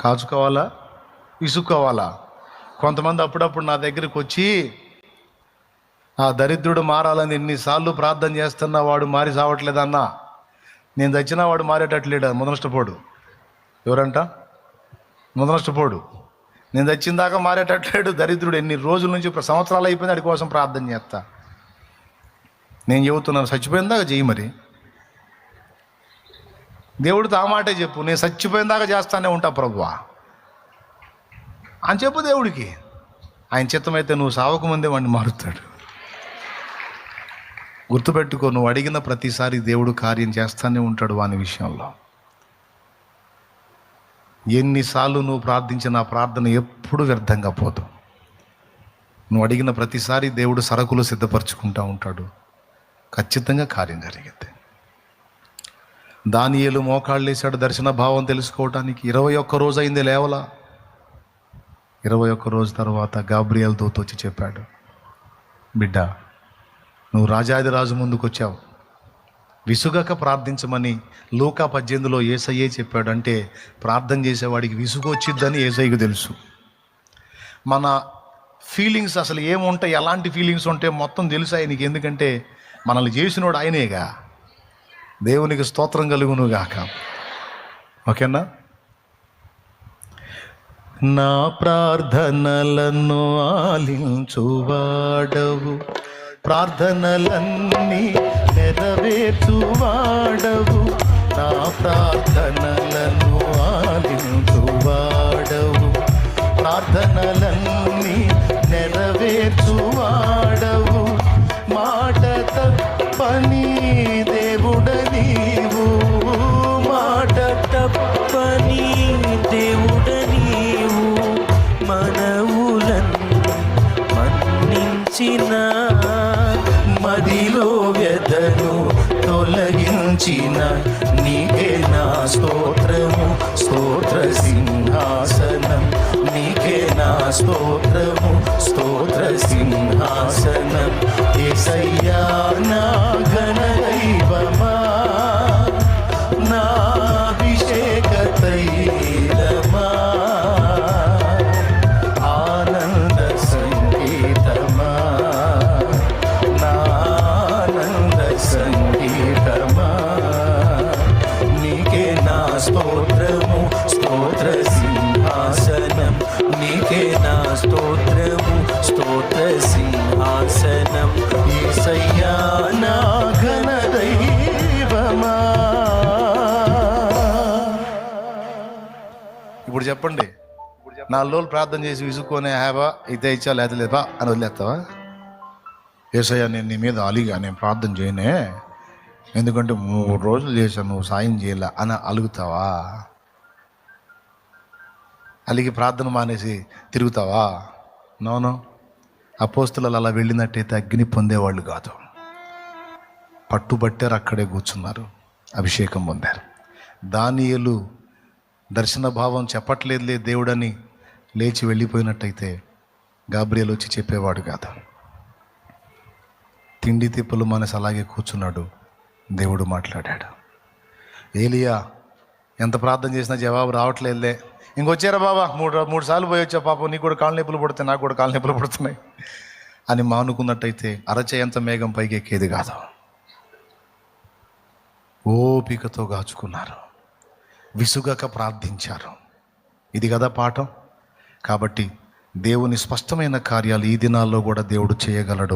కాచుకోవాలా? విసుక్కోవాలా కొంతమంది అప్పుడప్పుడు నా దగ్గరికి వచ్చి ఆ దరిద్రుడు మారాలని ఎన్నిసార్లు ప్రార్థన చేస్తున్నా వాడు మారి సావట్లేదన్నా. నేను చచ్చినా వాడు మారేటట్లేడు. ముదనష్టపోడు. ఎవరంట? ముదనష్టపోడు. నేను చచ్చిన దాకా మారేటట్లేడు. దరిద్రుడు ఎన్ని రోజుల నుంచి సంవత్సరాలు అయిపోయింది వాడి కోసం ప్రార్థన చేస్తా. నేను చెబుతున్నాను చచ్చిపోయిందాక చెయ్యి మరి. దేవుడు తా మాటే చెప్పు నేను చచ్చిపోయిన దాకా చేస్తానే ఉంటా ప్రభువా. అని చెప్పు దేవుడికి. ఆయన చిత్తమైతే నువ్వు సావకు ముందే వాడిని మారుతాడు. గుర్తుపెట్టుకో నువ్వు అడిగిన ప్రతిసారి దేవుడు కార్యం చేస్తానే ఉంటాడు వాని విషయంలో. ఎన్నిసార్లు నువ్వు ప్రార్థించిన ప్రార్థన ఎప్పుడు వ్యర్థంగా పోదు. నువ్వు అడిగిన ప్రతిసారి దేవుడు సరకులు సిద్ధపరచుకుంటా ఉంటాడు. ఖచ్చితంగా కార్యం జరిగింది దానియలు మోకాళ్ళు దర్శన భావం తెలుసుకోవటానికి. ఇరవై ఒక్క రోజు అయింది లేవలా? ఇరవై ఒక్క రోజు తర్వాత గాబ్రియల్ దూత వచ్చి చెప్పాడు బిడ్డ నువ్వు రాజాదిరాజు ముందుకు వచ్చావు విసుగక ప్రార్థించమని లూకా పద్దెనిమిదిలో ఏసయ్యే చెప్పాడు అంటే ప్రార్థన చేసేవాడికి విసుగు వచ్చిద్దని ఏసయ్యకు తెలుసు. మన ఫీలింగ్స్ అసలు ఏముంటాయి? ఎలాంటి ఫీలింగ్స్ ఉంటాయి మొత్తం తెలుసు ఆయనకి. ఎందుకంటే మనల్ని చేసినోడు ఆయనేగా. దేవునికి స్తోత్రం కలుగును గాక ఓకేనా? నా ప్రార్థనలను ఆలించువాడవు. ప్రార్థనలన్నీ నెరవేర్చువాడవు. నా ప్రార్థనలను ఆలించువాడవు. ప్రార్థనలన్నీ నెరవేర్చువాడవు. మాట తప్పని మన్నించిన మదిలో వ్యధను తొలగించిన నీకే నా స్తోత్రము. స్తోత్ర సింహాసనం. నీకే నా స్తోత్రము. స్తోత్ర సింహాసనం. ఏసయ్యా నా ఘన దైవమా స్తోత్రము స్తోత్ర సింహాసనం నీకే నా స్తోత్రము స్తోత్ర సింహాసనం. ఈసయ్యా నా ఘన దైవమా. ఇప్పుడు చెప్పండి. నాలుగు రోజులు ప్రార్థన చేసి విసుక్కొని హ్యాబా అయితే ఇచ్చా లేదా లేపా అని వదిలేస్తావా? ఏసయ్యా నేను నీ మీద అలిగా నేను ప్రార్థన చేయనే. ఎందుకంటే మూడు రోజులు చేశాను నువ్వు సాయం చేయలే అని అలుగుతావా? అలిగి ప్రార్థన మానేసి తిరుగుతావా? నోనో అపోస్తులు అలా వెళ్ళినట్టయితే అగ్ని పొందేవాళ్ళు కాదు. పట్టుబట్టారు అక్కడే కూర్చున్నారు. అభిషేకం పొందారు. దానియలు దర్శన భావం చెప్పట్లేదులే దేవుడని లేచి వెళ్ళిపోయినట్టయితే గాబ్రియలు వచ్చి చెప్పేవాడు కాదు. తిండి తిప్పలు మనసు అలాగే కూర్చున్నాడు. దేవుడు మాట్లాడాడు. ఏలియా ఎంత ప్రార్థన చేసినా జవాబు రావట్లేదులే. ఇంకొచ్చారా బాబా? మూడు మూడు సార్లు పోయి వచ్చా పాపం. నీకు కూడా కాళ్ళ నొప్పులు పడుతున్నాయి నాకు కూడా కాళ్ళ నొప్పులు పడుతున్నాయి. అని మానుకున్నట్టయితే అరచేయంత మేఘం పైకి ఎక్కేది కాదు. ఓపికతో గాచుకున్నారు. విసుగక ప్రార్థించారు. ఇది కదా పాఠం? కాబట్టి దేవుని స్పష్టమైన కార్యాలు ఈ దినాల్లో కూడా దేవుడు చేయగలడు.